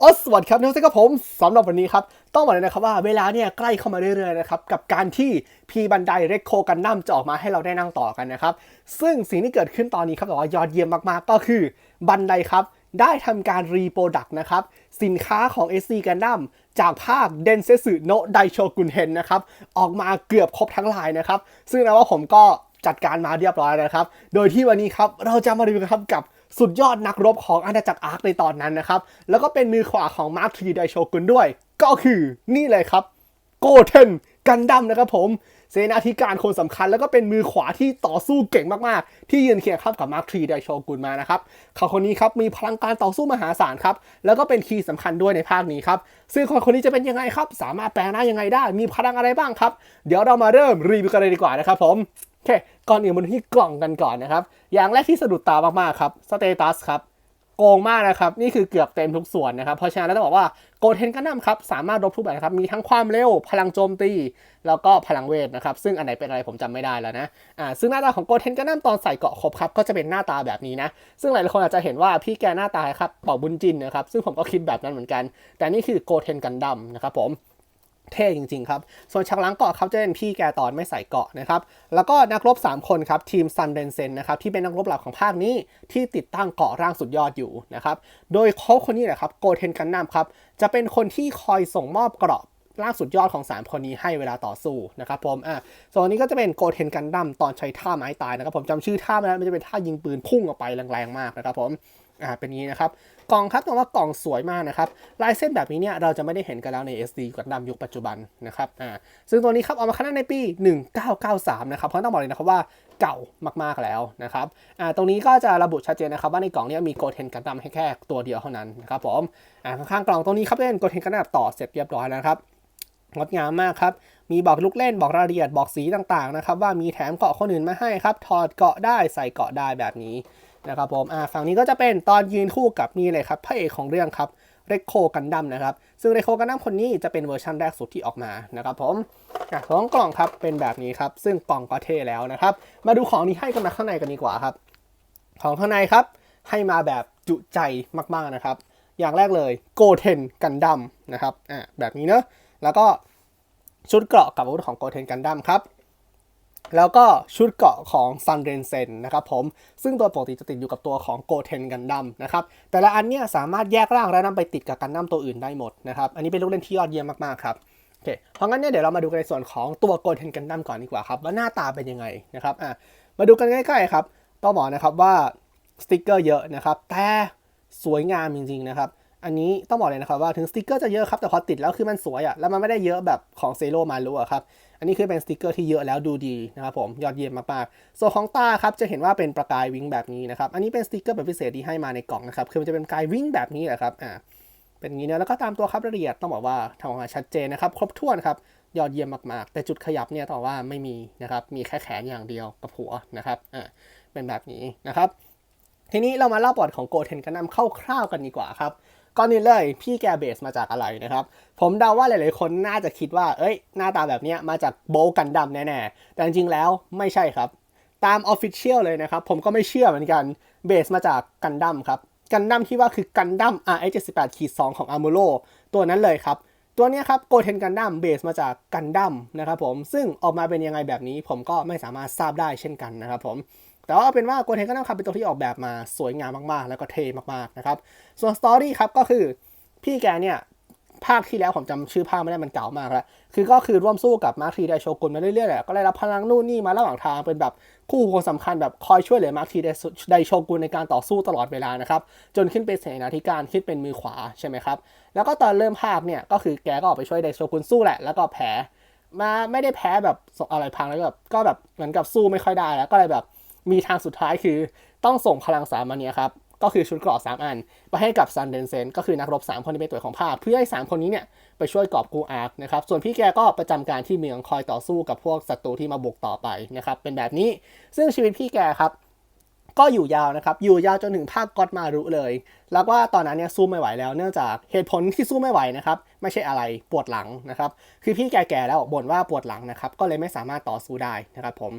โอ้สวัสดีครับทุกท่านครับผมสำหรับวันนี้ครับ ต้องบอกเลยนะครับว่าเวลาเนี่ยใกล้เข้ามาเรื่อยๆนะครับกับการที่พีบันไดเรคโคกันดั้มจะออกมาให้เราได้นั่งต่อกันนะครับ ซึ่งสิ่งที่เกิดขึ้นตอนนี้ครับแต่ว่ายอดเยี่ยมมากๆก็คือบันไดครับ ได้ทำการรีโปรดักต์นะครับ สินค้าของ SC Gundam จากภาคเดนเซสึโนไดโชกุนเฮนนะครับ ออกมาเกือบครบทั้งลายนะครับ ซึ่งนะว่าผมก็จัดการมาเรียบร้อยนะครับ โดยที่วันนี้ครับเราจะมาดูกันครับกับ สุดยอดนักรบของอาณาจักรอาร์คในตอนนั้นนะครับ แล้วก็เป็นมือขวาของมาร์คทีไดโชกุนด้วย ก็คือนี่เลยครับ โกเทนกันดั้มนะครับผม เสนาธิการคนสำคัญแล้วก็เป็นมือขวาที่ต่อสู้เก่งมากๆ ที่ยืนเคียงข้างกับมาร์คทรีไดโชกุนมานะครับเขาคนนี้ครับมีพลังการต่อสู้มหาศาลครับแล้วก็เป็นคีย์สำคัญด้วยในภาคนี้ครับซึ่งคนคนนี้จะเป็นยังไงครับ สามารถแปลงหน้ายังไงได้ มีพลังอะไรบ้างครับ เดี๋ยวเรามาเริ่มรีวิวกันเลยดีกว่านะครับผมโอเคก่อนอื่นมาดูที่กล่องกันก่อนนะครับอย่างแรกที่สะดุดตามากๆครับสเตตัสครับ โกงมากนะครับ นี่คือเกือบเต็มทุกส่วนนะครับ เพราะฉะนั้นแล้วต้องบอกว่าโกเทนกันดั้มครับ สามารถรบทุกแบบครับ มีทั้งความเร็ว พลังโจมตี แล้วก็พลังเวทนะครับ ซึ่งอันไหนเป็นอะไรผมจำไม่ได้แล้วนะ อ่า ซึ่งหน้าตาของโกเทนกันดั้มตอนใส่เกราะครบครับ ก็จะเป็นหน้าตาแบบนี้นะ ซึ่งหลายคนอาจจะเห็นว่าพี่แกหน้าตาครับเป่าบุญจินนะครับ ซึ่งผมก็คิดแบบนั้นเหมือนกัน แต่นี่คือโกเทนกันดัมนะครับผม เท่จริงๆครับ ส่วนฉากหลังเกาะครับจะเป็นพี่แกตอนไม่ใส่เกาะนะครับ แล้วก็นักรบ 3 คนครับทีมซันเดนเซนนะครับที่เป็นนักรบหลักของภาคนี้ที่ติดตั้งเกาะร่างสุดยอดอยู่นะครับ โดยเขาคนนี้แหละครับโกเทนกันนัมครับจะเป็นคนที่คอยส่งมอบเกราะร่างสุดยอดของ 3 คนนี้ให้เวลาต่อสู้นะครับผม อะ ส่วนนนี้ก็จะเป็นโกเทนกันดัมตอนใช้ท่าไม้ตายนะครับผมจำชื่อท่าไม่ได้มันจะเป็นท่ายิงปืนพุ่งออกไปแรงๆมากนะครับผม อ่าเป็นงนี้นะครับ กล่องครับต้องว่ากล่องสวยมากนะครับ ลายเส้นแบบนี้เนี่ยเราจะไม่ได้เห็นกันแล้วใน SD กันดั้มยุคปัจจุบันนะครับอ่าซึ่งตัวนี้ครับเอามาคัดในปี 1993 นะครับเพราะต้องบอกเลยนะครับว่าเก่ามากๆแล้วนะครับอ่าตรงนี้ก็จะระบุชัดเจนนะครับว่าในกล่องนี้มีโกเทนกันดั้มให้แค่ตัวเดียวเท่านั้นนะครับผมอ่าข้างๆกล่องตรงนี้ครับเป็นโกเทนกันดั้มต่อเสร็จเรียบร้อยแล้วนะครับงดงามมากครับ มีบอกลูกเล่นบอกรายละเอียดบอกสีต่างๆนะครับ ว่ามีแถมเกาะคนอื่นมาให้ครับ ถอดเกาะได้ใส่เกาะได้แบบนี้ นะครับผมอ่าฝั่งนี้ก็จะเป็นตอนยืนคู่กับนี่เลยครับพระเอกของเรื่องครับเรคโคกันดั้มนะครับ ซึ่งเรคโคกันดั้มคนนี้จะเป็นเวอร์ชันแรกสุดที่ออกมานะครับผมอะของกล่องครับเป็นแบบนี้ครับ ซึ่งกล่องก็เท่แล้วนะครับ มาดูของที่ให้กันมาข้างในกันดีกว่าครับ ของข้างในครับ ให้มาแบบจุใจมากๆนะครับ อย่างแรกเลยโกเทนกันดั้มนะครับอ่าแบบนี้เนอะแล้วก็ชุดเกราะกับอาวุธของโกเทนกันดั้มครับ แล้วก็ชุดเกาะของซันเรนเซนนะครับผม ซึ่งตัวปกติจะติดอยู่กับตัวของโกเทนกันดั้มนะครับ แต่ละอันเนี่ยสามารถแยกร่างและนำไปติดกับกันดั้มตัวอื่นได้หมดนะครับ อันนี้เป็นลูกเล่นที่ยอดเยี่ยมมากๆครับโอเคเพราะงั้นเนี่ยเดี๋ยวเรามาดูกันในส่วนของตัวโกเทนกันดั้มก่อนดีกว่าครับ ว่าหน้าตาเป็นยังไงนะครับอะมาดูกันใกล้ๆครับต้องบอกนะครับว่าสติกเกอร์เยอะนะครับแต่สวยงามจริงๆนะครับ อันนี้ต้องบอกเลยนะครับว่าถึงสติกเกอร์จะเยอะครับแต่พอติดแล้วคือมันสวยอะ่ะแล้วมันไม่ได้เยอะแบบของเซโรมารุอะครับอันนี้คือเป็นสติกเกอร์ที่เยอะแล้วดูดีนะครับผมยอดเยี่ยมมากๆส่วนของตาครับจะเห็นว่าเป็นประกายวิงแบบนี้นะครับอันนี้เป็นสติกเกอร์แบบพิเศษที่ให้มาในกล่องนะครับคือมันจะเป็นกายวิงแบบนี้แหละครับอ่าเป็นอย่างนี้นะแล้วก็ตามตัวครับรายละเอียดต้องบอกว่าทำออกมาชัดเจนนะครับครบถ้วนครับยอดเยี่ยมมากๆ แต่จุดขยับเนี่ยต้องว่าไม่มีนะครับมีแค่แขนอย่างเดียวกับหัวนะครับอ่าเป็นแบบนี้นะครับทีนี้เรามาเล่าประวัติของโกเทนกันนำคร่าวๆกันดีกว่าครับ ก่อนอื่นเลยพี่แกเบสมาจากอะไรนะครับ ผมเดาว่าหลายๆคนน่าจะคิดว่า เอ้ย หน้าตาแบบนี้มาจากโบกันดัมแน่ๆ แต่จริงๆแล้วไม่ใช่ครับ ตามออฟฟิเชียลเลยนะครับ ผมก็ไม่เชื่อเหมือนกันเบสมาจากกันดัมครับกันดัมที่ว่าคือกันดัม RX78 ขีด2ของอาร์ o โ o ตัวนั้นเลยครับ ตัวนี้ครับโกเทนกันดัมเบสมาจากกันดัมนะครับผมซึ่งออกมาเป็นยังไงแบบนี้ ผมก็ไม่สามารถทราบได้เช่นกันนะครับผม แต่ว่าเอาเป็นว่าโกเทนกันดัมครับเป็นตัวที่ออกแบบมาสวยงามมากๆ แล้วก็เท่มากๆนะครับส่วนสตอรี่ครับก็คือพี่แกเนี่ยภาคที่แล้วผมจำชื่อภาคไม่ได้มันเก่ามากแล้ว คือก็คือร่วมสู้กับมาร์คทีไดโชกุนมาเรื่อยๆแหละ ก็ได้รับพลังนู่นนี่มาระหว่างทางเป็นแบบคู่คนสำคัญแบบคอยช่วยเหลือมาร์คทีไดโชกุนในการต่อสู้ตลอดเวลานะครับ จนขึ้นเป็นเสนาธิการขึ้นเป็นมือขวาใช่ไหมครับ แล้วก็ตอนเริ่มภาคเนี่ยก็คือแกก็ออกไปช่วยไดโชกุนสู้แหละ แล้วก็แพ้มาไม่ได้แพ้แบบอะไรพังแล้วแบบก็แบบเหมือนกับสู้ไม่ค่อยได้แล้วก็เลยแบบ มีทางสุดท้ายคือต้องส่งพลังสามัญเนี่ยครับ ก็คือชุดเกราะ3อัน ไปให้กับซันเดนเซนก็คือนักรบ 3 คนที่เป็นตัวของภาค เพื่อให้ 3 คนนี้เนี่ยไปช่วยกอบกูอาร์คนะครับ ส่วนพี่แกก็ประจำการที่เมืองคอยต่อสู้กับพวกศัตรูที่มาบุกต่อไปนะครับ เป็นแบบนี้ ซึ่งชีวิตพี่แกครับก็อยู่ยาวนะครับ อยู่ยาวจนถึงภาคก็อดมารุเลย แล้วก็ตอนนั้นเนี่ยสู้ไม่ไหวแล้ว เนื่องจากเหตุผลที่สู้ไม่ไหวนะครับ ไม่ใช่อะไร ปวดหลังนะครับ คือพี่แกแก่แล้วบ่นว่าปวดหลังนะครับ ก็เลยไม่สามารถต่อสู้ได้นะครับผม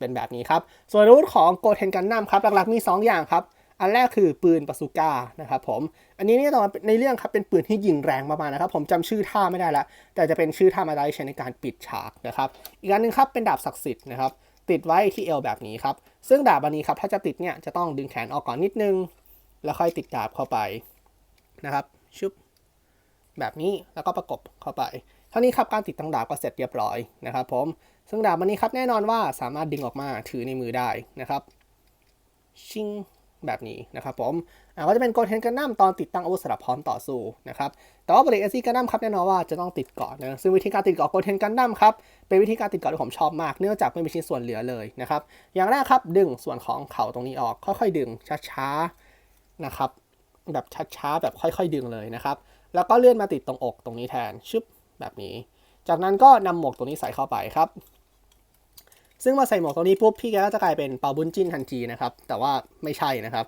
เป็นแบบนี้ครับ ส่วนอาวุธของโกเทนกันนัมครับหลักๆมี 2 อย่างครับ อันแรกคือปืนปาซูก้านะครับผม อันนี้เนี่ยตอนในเรื่องครับเป็นปืนที่ยิงแรงมากๆนะครับ ผมจำชื่อท่าไม่ได้ละแต่จะเป็นชื่อท่ามาได้ใช้ในการปิดฉากนะครับ อีกอันหนึงครับเป็นดาบศักดิ์สิทธิ์นะครับติดไว้ที่เอวแบบนี้ครับ ซึ่งดาบอันนี้ครับถ้าจะติดเนี่ยจะต้องดึงแขนออกก่อนนิดนึง แล้วค่อยติดดาบเข้าไปนะครับชุบแบบนี้แล้วก็ประกบเข้าไป เท่านี้ครับการติดตั้งดาบก็เสร็จเรียบร้อยนะครับผมซึ่งดาบอันนี้ครับแน่นอนว่าสามารถดึงออกมาถือในมือได้นะครับชิงแบบนี้นะครับผมอ่าก็จะเป็นโกลเทนกันดั้มตอนติดตั้งอาวุธสำหรับพร้อมต่อสู้นะครับแต่ว่าบริเอซี่กันดั้มครับแน่นอนว่าจะต้องติดเกาะนะซึ่งวิธีการติดเกาะโกลเทนกันดั้มครับเป็นวิธีการติดเกาะที่ผมชอบมากเนื่องจากไม่มีชิ้นส่วนเหลือเลยนะครับอย่างแรกครับดึงส่วนของเข่าตรงนี้ออก ค่อยๆ ดึงช้าๆนะครับแบบช้าๆแบบค่อย ๆ ดึงเลยนะครับแล้วก็เลื่อนมาติดตรงอกตรงนี้แทนชึบ แบบนี้ จากนั้นก็นำหมวกตัวนี้ใส่เข้าไปครับ ซึ่งมาใส่หมวกตัวนี้ปุ๊บพี่แกก็จะกลายเป็นเปาบุญจิ้นทันทีนะครับ แต่ว่าไม่ใช่นะครับ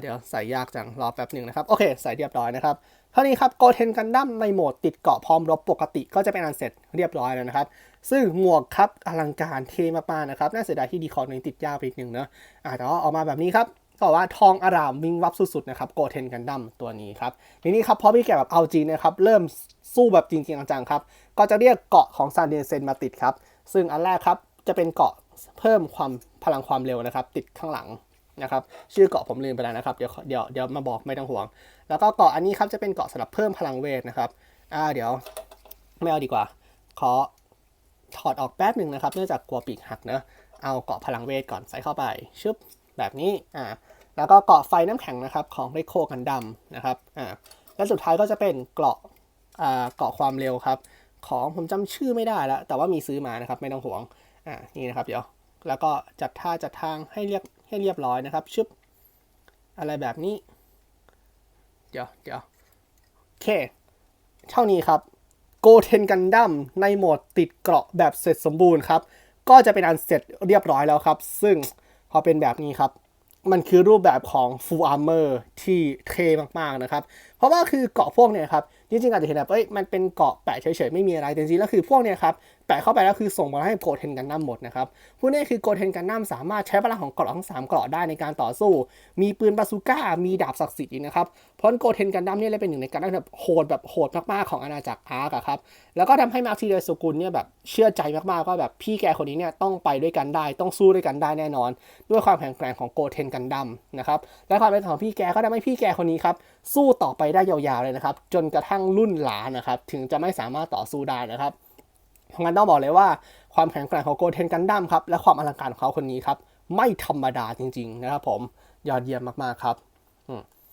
เดี๋ยวใส่ยากจังรอแป๊บหนึ่งนะครับ โอเค ใส่เรียบร้อยนะครับเท่านี้ครับโกเทนกันดั้มในโหมดติดเกาะพร้อมรบปกติก็จะเป็นอันเสร็จเรียบร้อยแล้วนะครับ ซึ่งหมวกครับอลังการเท่มากๆนะครับ น่าเสียดายที่ดีคอร์นึงติดยากไปอีกหนึ่งเนอะอ่าแต่ว่าออกมาแบบนี้ครับ ก็บอว่าทองอารามวิ่งวับสุดๆนะครับโกเทนกันดั้มตัวนี้ครับทีนี้ครับพอพี่แกแบบเอาจริงนะครับเริ่มสู้แบบจริงๆจังๆครับก็จะเรียกเกาะของซานเดนเซนมาติดครับซึ่งอันแรกครับจะเป็นเกาะเพิ่มความพลังความเร็วนะครับ ติดข้างหลังนะครับชื่อเกาะผมลืมไปแล้วนะครับเดี๋ยวเดี๋ยวเดี๋ยวมาบอกไม่ต้องห่วง แล้วก็เกาะอันนี้ครับจะเป็นเกาะสำหรับเพิ่มพลังเวทนะครับอ่าเดี๋ยวไม่เอาดีกว่า ขอถอดออกแป๊บหนึ่งนะครับ เนื่องจากกลัวปีกหักเนอะเอาเกาะพลังเวทก่อนใส่เข้าไปชึบ แบบนี้อ่าแล้วก็เกาะไฟน้ำแข็งนะครับของเรโคกันดำนะครับอ่าและสุดท้ายก็จะเป็นเกาะอ่าเกาะความเร็วครับ ของผมจำชื่อไม่ได้แล้ว แต่ว่ามีซื้อมานะครับไม่ต้องห่วงอ่านี่นะครับเดี๋ยวแล้วก็จัดท่าจัดทางให้เรียบให้เรียบร้อยนะครับชึบอะไรแบบนี้ เดี๋ยวเดี๋ยวโอเค เท่านี้ครับโกเทนกันดั้มในโหมดติดเกราะแบบเสร็จสมบูรณ์ครับ ก็จะเป็นอันเสร็จเรียบร้อยแล้วครับ ซึ่ง พอเป็นแบบนี้ครับ มันคือรูปแบบของ full armor ที่เท่มากๆนะครับ เพราะว่าคือเกาะพวกเนี่ยครับ จริงๆอาจจะเห็นแบบเอ้ยมันเป็นเกาะแปะเฉยๆ ไม่มีอะไรแต่จริงๆแล้วคือพวกเนี่ยครับ แปะเข้าไปแล้วคือส่งมาให้โกเทนกันดั้มหมดนะครับพูดง่ายๆคือโกเทนกันดั้มสามารถใช้พลังของเกราะทั้งสามเกราะได้ในการต่อสู้ มีปืนบาซูก้า มีดาบศักดิ์สิทธิ์อีกนะครับ เพราะโกเทนกันดั้มเนี่ยเลยเป็นหนึ่งในการดั้มแบบโหดแบบโหดมากๆของอาณาจักรอาร์กครับ แล้วก็ทำให้มาร์คทีเดสกุลเนี่ยแบบเชื่อใจมากๆว่าแบบพี่แกคนนี้เนี่ยต้องไปด้วยกันได้ ต้องสู้ด้วยกันได้แน่นอน ด้วยความแข็งแกร่งของโกเทนกันดั้มนะครับ และความเป็นของพี่แกก็ทำให้พี่แกคนนี้ครับสู้ต่อไปได้ยาวๆเลยนะครับ จนกระทั่งรุ่นหลานนะครับ ถึงจะไม่สามารถต่อสู้ได้นะครับ เพราะงั้นต้องบอกเลยว่าความแข็งแกร่งของโกเทนกันดั้มครับและความอลังการของเขาคนนี้ครับไม่ธรรมดาจริง ๆ นะครับผมยอดเยี่ยมมากๆครับ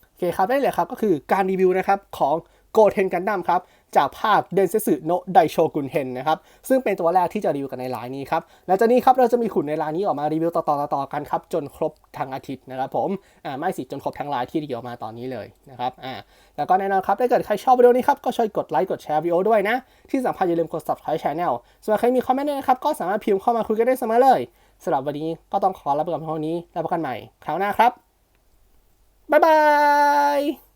โอเคครับได้เลยครับก็คือการรีวิวนะครับของโกเทนกันดั้มครับ จากภาคเดนเซสึโนไดโชกุนเทนนะครับซึ่งเป็นตัวแรกที่จะรีวิวกันในไลน์นี้ครับแล้วจากนี้ครับเราจะมีขุนในไลน์นี้ออกมารีวิวต่อๆๆกันครับจนครบทั้งอาทิตย์นะครับผมอ่าไม่สิจนครบทั้งไลน์ที่รีวิวมาตอนนี้เลยนะครับอ่าแล้วก็แน่นอนครับถ้าเกิดใครชอบวิดีโอนี้ครับก็ช่วยกดไลค์กดแชร์วิดีโอด้วยนะ ที่สำคัญอย่าลืมกด subscribe channel ส่วนใครมีคอมเมนต์ด้วยนะครับก็สามารถพิมพ์เข้ามาคุยกันได้เสมอเลยสำหรับวันนี้ก็ต้องขอลาไปก่อนเพียงเท่านี้แล้วพบกันใหม่คราวหน้าครับบ๊ายบาย